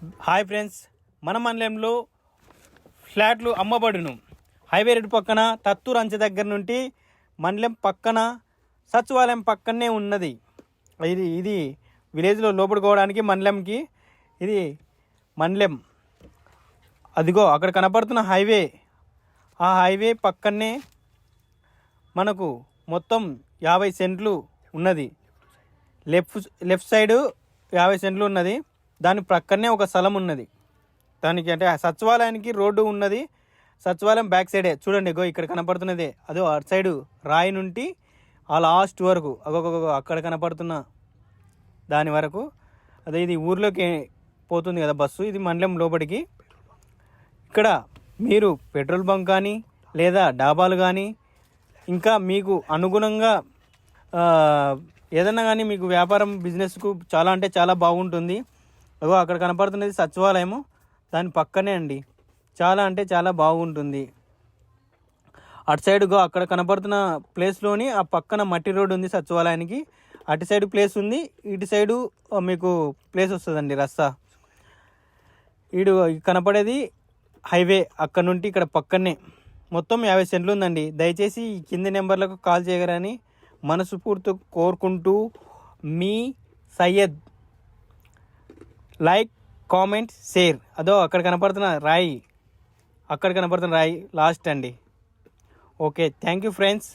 Hi friends మన మండలంలో ఫ్లాట్లు అమ్మబడును. హైవే రోడ్ పక్కన తత్తూరు అంచె దగ్గర నుండి మండలం పక్కన సచివాలయం పక్కనే ఉన్నది. ఇది ఇది విలేజ్లో లోపడుకోవడానికి మండలంకి ఇది మండలం. అదిగో అక్కడ కనపడుతున్న హైవే. ఆ హైవే పక్కనే మనకు మొత్తం యాభై సెంట్లు ఉన్నది. లెఫ్ట్ లెఫ్ట్ సైడ్ యాభై సెంట్లు ఉన్నది. దాని ప్రక్కనే ఒక స్థలం ఉన్నది. దానికి అంటే సచివాలయానికి రోడ్డు ఉన్నది. సచివాలయం బ్యాక్ సైడే. చూడండి గో ఇక్కడ కనపడుతున్నదే. అదో అటు సైడు రాయి నుండి ఆ లాస్ట్ వరకు. అగొక అక్కడ కనపడుతున్న దాని వరకు. అదే ఇది ఊర్లోకి పోతుంది కదా బస్సు. ఇది మండలం లోపలికి. ఇక్కడ మీరు పెట్రోల్ బంక్ కానీ లేదా డాబాలు కానీ ఇంకా మీకు అనుగుణంగా ఏదన్నా ఏదైనా కానీ మీకు వ్యాపారం బిజినెస్కు చాలా అంటే చాలా బాగుంటుంది. అగో అక్కడ కనపడుతున్నది సచివాలయము. దాని పక్కనే అండి. చాలా అంటే చాలా బాగుంటుంది. అటు సైడ్ గో అక్కడ కనపడుతున్న ప్లేస్లోని ఆ పక్కన మట్టి రోడ్ ఉంది సచివాలయానికి. అటు సైడ్ ప్లేస్ ఉంది. ఇటు సైడు మీకు ప్లేస్ వస్తుందండి రస్తా. ఈడు కనపడేది హైవే అక్కడ నుండి ఇక్కడ పక్కనే. మొత్తం యాభై సెంట్లు ఉందండి. దయచేసి ఈ కింది నెంబర్లకు కాల్ చేయగలని మనస్ఫూర్తి కోరుకుంటూ మీ సయ్యద్. Like comment share. అదో అక్కడ కనపడుతున్న రాయి. అక్కడ కనపడుతున్న రాయి లాస్ట్ అండి. Okay thank you friends.